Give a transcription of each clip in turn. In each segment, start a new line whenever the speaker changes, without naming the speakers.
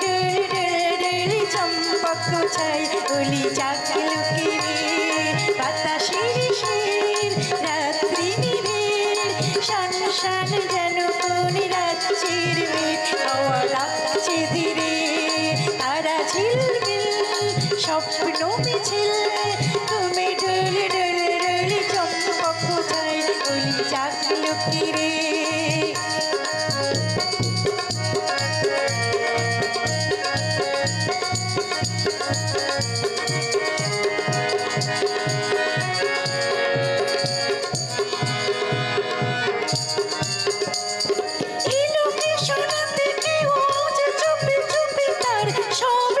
ডরে চম্পক ছাই বলি জাগলো কি বাতাসের শির রাত্রি নিবিড়। শান শান যেন কোন রাজ্যের মেঘ, হাওয়া লাগছে ঝিলমিল, স্বপ্ন মিছিল, তুমি চুপি চুপি তার সব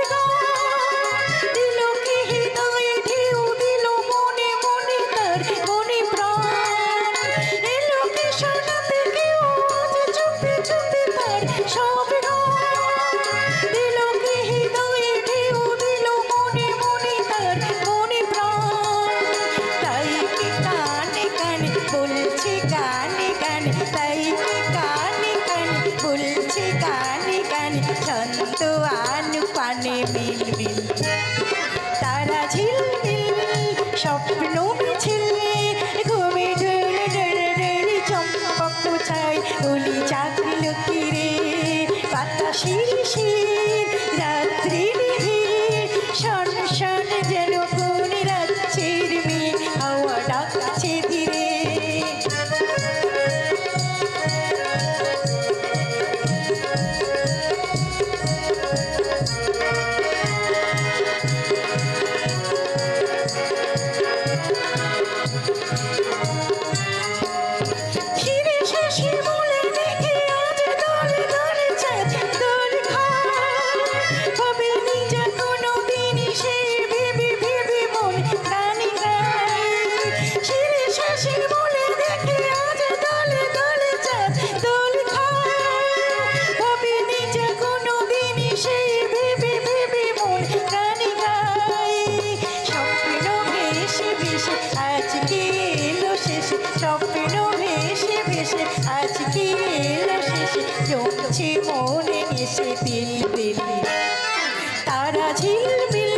তাই কানে কানে বলছে কানে কানে ছন্দ আনু পানে মিল মিল তারা ঝিলমিল স্বপ্ন মিছিল ঘুমে ডরে ডরে চম্পক ছাই উলি চাকরিল কিরে বাতাসির শির রাত্রি নিবিড় শন শন যেন ভেসে ভেসে আজকে এলো শেষে জমছে মনে এসে দিল দিল তারা ঝিলমিল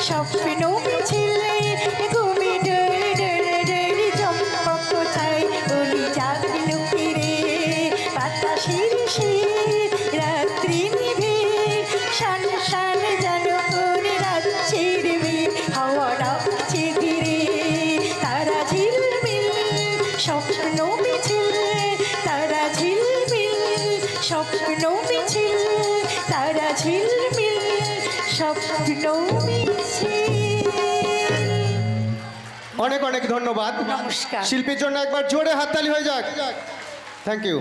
স্বপ্ন মিছিলে ঘুমে ডরে ডরে ডরে চম্পক ছাই বলি জাগলো ফিরে। রাত্রি নিভে শান মিছিল তারা ঝিলমিল স্বপ্ন মিছিল তারা ঝিলমিল স্বপ্ন মিছিল।
অনেক অনেক ধন্যবাদ।
নমস্কার।
শিল্পীর জন্য একবার জোরে হাততালি হয়ে যাক। Thank you